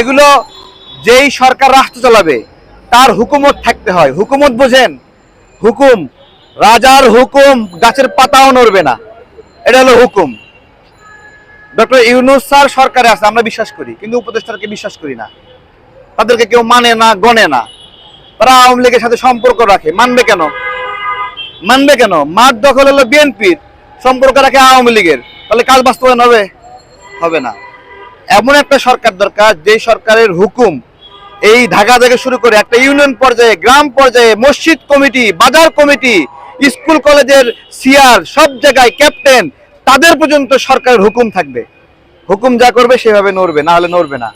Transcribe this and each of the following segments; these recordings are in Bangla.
এগুলো যেই সরকার রাষ্ট্র চালাবে, তার হুকুমত থাকতে হয়। হুকুমত বোঝেন, হুকুম, রাজার হুকুম গাছের পাতাও নড়বে না। এটা হলো হুকুম। ডক্টর ইউনুস স্যার সরকারে আছে, আমরা বিশ্বাস করি, কিন্তু উপদেষ্টাকে বিশ্বাস করি না। তাদেরকে কেউ মানে না গণে না। তারা আওয়ামী লীগের সাথে সম্পর্ক রাখে। মানবে কেন? মানবে কেন? মাঠ দখল হলো বিএনপির, সম্পর্ক রাখে আওয়ামী লীগের। তাহলে কাজ বাস্তবায়ন হবে? হবে না। এমন একটা সরকার দরকার, যে সরকারের হুকুম এই ঢাকা থেকে শুরু করে একটা ইউনিয়ন পর্যায়ে, গ্রাম পর্যায়ে, মসজিদ কমিটি, বাজার কমিটি, স্কুল কলেজের সিআর, সব জায়গায় ক্যাপ্টেন, তাদের পর্যন্ত সরকারের হুকুম থাকবে। হুকুম যা করবে সেভাবে নড়বে, না হলে নড়বে না।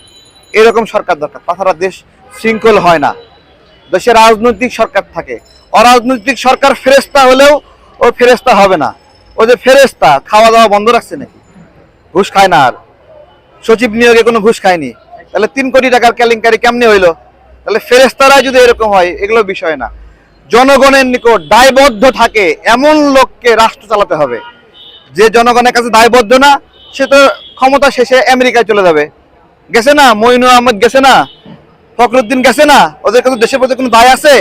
এরকম সরকার দরকার, তাছাড়া দেশ শৃঙ্খল হয় না। দেশে রাজনৈতিক সরকার থাকে। অরাজনৈতিক সরকার ফেরেস্তা হলেও ও ফেরেস্তা হবে না। ও যে ফেরেস্তা খাওয়া দাওয়া বন্ধ রাখছে নাকি? ঘুষ খায় না আর। সচিব নিয়োগে কোনো ঘুষ খায়নি। তাহলে তিন কোটি টাকার কেলেঙ্কারি কেমনে হইল? তাহলে ফেরেস্তারা যদি এরকম হয়, এগুলো বিষয় না। জনগণের নিকট দায়বদ্ধ থাকে এমন লোককে রাষ্ট্র চালাতে হবে। যে জনগণের কাছে দায়বদ্ধ না, সে তো ক্ষমতা শেষে আমেরিকায় চলে যাবে। গেছে না? মইনুর আহমদ গেছে না? ফখরুদ্দিন গেছে না? ওদের কাছে দেশের প্রতি কোনো দায় আছে?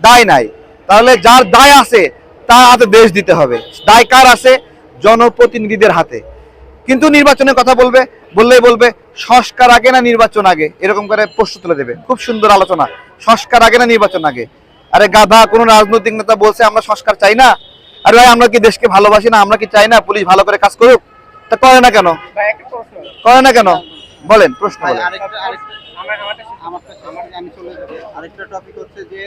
দায় নাই। তাহলে যার দায় আছে, তার হাতে দেশ দিতে হবে। দায় কার আছে? জনপ্রতিনিধিদের হাতে। কিন্তু নির্বাচনের কথা বলবে বললেই বলবে সংস্কার আগে না নির্বাচন আগে? এরকম করে প্রশ্ন তুলে দেবে। খুব সুন্দর আলোচনা। সংস্কার আগে না নির্বাচন আগে? আরে গাধা কোন রাজনৈতিক নেতা বলছে আমরা সংস্কার চাই না? আরে ভাই আমরা কি দেশকে ভালোবাসি না? আমরা কি চাই না পুলিশ ভালো করে কাজ করুক? তা করে না কেন? ভাই একটা প্রশ্ন। করে না কেন? বলেন প্রশ্ন আমার আমার আমি চলে যাব। আরেকটা টপিক হচ্ছে যে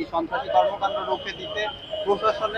এই সন্ত্রাসী কর্মকাণ্ড রুখে দিতে প্রশাসনের